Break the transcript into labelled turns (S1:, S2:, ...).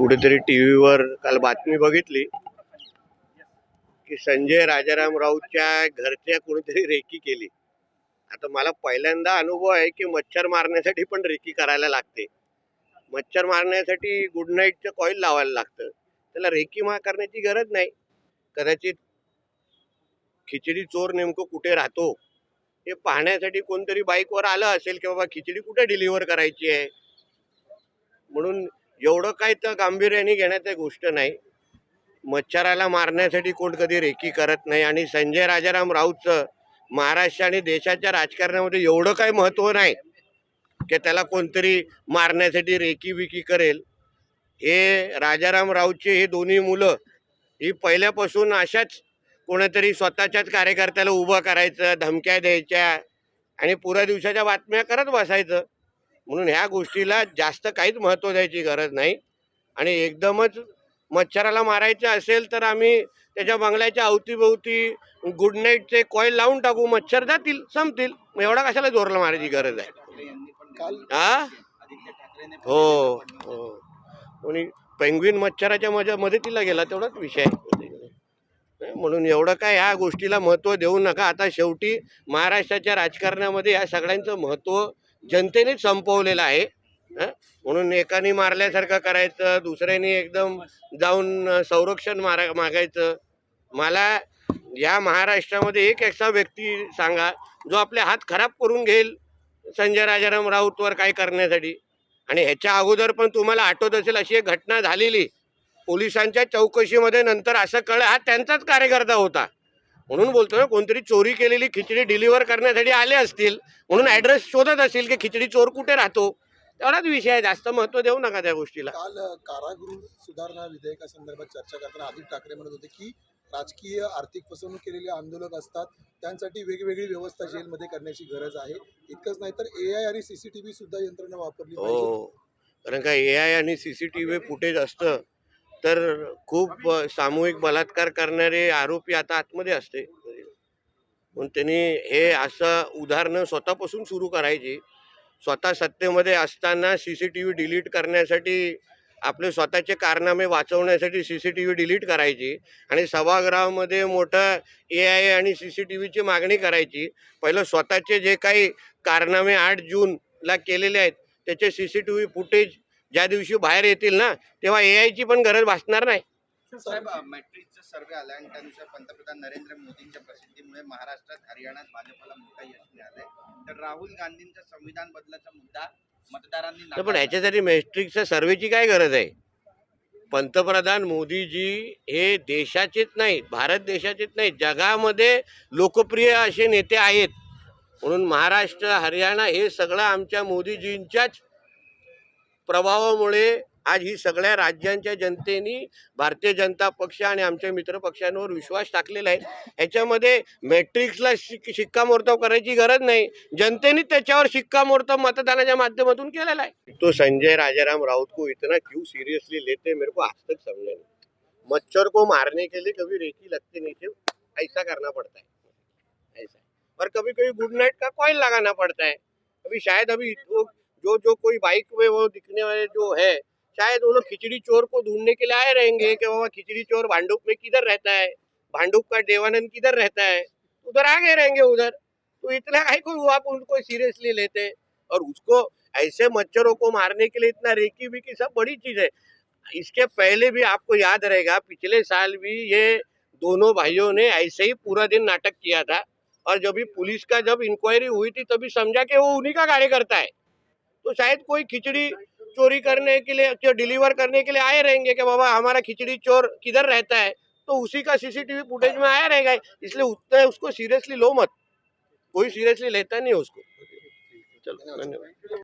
S1: कुठेतरी टी व्हीवर काल बातमी बघितली की संजय राजाराम राऊतच्या घरच्या कोणीतरी रेकी केली. आता मला पहिल्यांदा अनुभव आहे की मच्छर मारण्यासाठी पण रेकी करायला लागते. मच्छर मारण्यासाठी गुड नाईटचं कॉईल लावायला लागतं. त्याला रेकी मा करण्याची गरज नाही. कदाचित खिचडी चोर नेमकं कुठे राहतो? हे पाहण्यासाठी कोणतरी बाईकवर आलं असेल की बाबा खिचडी कुठे डिलिव्हर करायची आहे? म्हणून एवढं काही तर गांभीर्याने घेण्यात गोष्ट नाही. मच्छराला मारण्यासाठी कोण कधी रेकी करत नाही आणि संजय राजाराम राऊतचं महाराष्ट्र आणि देशाच्या राजकारणामध्ये एवढं काही महत्त्व नाही की त्याला कोणतरी मारण्यासाठी रेकी विकी करेल. हे राजाराम राऊतचे हे दोन्ही मुलं ही पहिल्यापासून अशाच कोणातरी स्वतःच्याच कार्यकर्त्याला उभं करायचं धमक्या द्यायच्या आणि पुऱ्या दिवसाच्या बातम्या करत बसायचं. म्हणून ह्या गोष्टीला जास्त काहीच महत्त्व द्यायची गरज नाही. आणि एकदमच मच्छराला मारायचं असेल तर आम्ही त्याच्या बंगल्याच्या अवतीभोवती गुड नाईटचे कॉईल लावून टाकू मच्छर जातील संपतील. मग एवढा कशाला जोरला मारायची गरज आहे? हा हो हो. कोणी पेंग्विन मच्छराच्या मजा मदतीला गेला तेवढाच विषय म्हणून एवढं काय ह्या गोष्टीला महत्त्व देऊ नका. आता शेवटी महाराष्ट्राच्या राजकारणामध्ये या सगळ्यांचं महत्त्व जनतेनेच संपवलेला आहे म्हणून एकाने मारल्यासारखं करायचं दुसऱ्याने एकदम जाऊन संरक्षण मारा मागायचं. मला या महाराष्ट्रामध्ये एक असा व्यक्ती सांगा जो आपले हात खराब करून घेईल संजय राजाराम राऊतवर काय करण्यासाठी. आणि ह्याच्या अगोदर पण तुम्हाला आठवत असेल अशी एक घटना झालेली. पोलिसांच्या चौकशीमध्ये नंतर असं कळलं हा त्यांचाच कार्यकर्ता होता. म्हणून बोलतो ना कोणतरी चोरी केलेली खिचडी डिलिव्हर करण्यासाठी आले असतील म्हणून ॲड्रेस शोधत असतील की खिचडी चोर कुठे राहतो तेवढाच विषय आहे जास्त महत्त्व देऊ नका त्या गोष्टीला.
S2: काल कारागृह सुधारणा विधेयकासंदर्भात चर्चा करताना आदित्य ठाकरे म्हणत होते की राजकीय आर्थिक फसवणूक केलेले आंदोलक असतात त्यांसाठी वेगवेगळी व्यवस्था जेलमध्ये करण्याची गरज आहे. इतकंच नाही तर ए आय आणि सीसीटीव्ही सुद्धा यंत्रणा वापरली
S1: हो कारण का ए आय आणि C C T V footage असतं तर खूप सामूहिक बलात्कार करणारे आरोपी आता आतमध्ये असते. म्हणून त्यांनी हे असं उदाहरणं स्वतःपासून सुरू करायची. स्वतः सत्तेमध्ये असताना C C T V delete करण्यासाठी आपले स्वतःचे कारनामे वाचवण्यासाठी C C T V delete करायची आणि सभागृहामध्ये मोठं ए आय आणि सी सी टी व्हीची मागणी करायची. पहिलं स्वतःचे जे काही कारनामे आठ जूनला केलेले आहेत त्याचे C C T V footage ज्या दिवशी बाहेर येतील ना तेव्हा ए आयची पण गरज भासणार नाही.
S3: साहेब मॅट्रिकचा सर्वे आला आणि त्यानुसार पंतप्रधान नरेंद्र मोदींच्या प्रसिद्धीमुळे महाराष्ट्रात हरियाणात भाजपला मोठा यश मिळालंय. तर राहुल गांधींचा संविधान बदलाचा मुद्दा मतदारांनी
S1: पण
S3: नाकारला.
S1: ह्याच्यासाठी मॅट्रिकच्या सर्वेची काय गरज आहे? पंतप्रधान मोदीजी हे देशाचेच नाही भारत देशाचेच नाही जगामध्ये लोकप्रिय असे नेते आहेत. म्हणून महाराष्ट्र हरियाणा हे सगळं आमच्या मोदीजींच्याच प्रभावामुळे आज ही सगळ्या राज्यांच्या जनतेनी भारतीय जनता पक्ष आणि आमच्या मित्र पक्षांवर विश्वास टाकलेला आहे. ह्याच्यामध्ये मॅट्रिक्सला शिक शिक्कामोर्तब करायची गरज नाही. जनतेने त्याच्यावर शिक्कामोर्तब मतदानाच्या माध्यमातून केलेला आहे. तो संजय राजाराम राउत को इतना क्यू सिरियसली लेते मेरे को आज तक समजा नाही मच्छर को मारने के लिए कभी रेकी लगती नहीं थी. ऐसा करना पड़ता है. ऐसा और कभी कभी गुड नाइट का कॉइन लगाना पड़ता है. अभी शायद अभी वो जो जो कोई बाइक में वो दिखने वाले जो है, शायद वो लोग खिचड़ी चोर को ढूँढने के लिए आए रहेंगे कि बाबा खिचड़ी चोर भांडुप में किधर रहता है, भांडुप का देवानंद किधर रहता है, उधर आ गए रहेंगे उधर। तो इतना काहे को आप उनको सीरियसली लेते और उसको ऐसे मच्छरों को मारने के लिए इतना रेकी विकी सब बड़ी चीज़ है। इसके पहले भी आपको याद रहेगा, पिछले साल भी ये दोनों भाइयों ने ऐसे ही पूरा दिन नाटक किया था। और जब भी पुलिस का जब इंक्वायरी हुई थी, तभी समझा कि वो उन्हीं का कार्यकर्ता है। तो शायद कोई खिचड़ी चोरी करने के लिए डिलीवर करने के लिए आए रहेंगे कि बाबा हमारा खिचड़ी चोर किधर रहता है? तो उसी का सीसीटीवी फुटेज में आया रहेगा। इसलिए उतना उसको सीरियसली लो मत। कोई सीरियसली लेता नहीं उसको। चलो, धन्यवाद।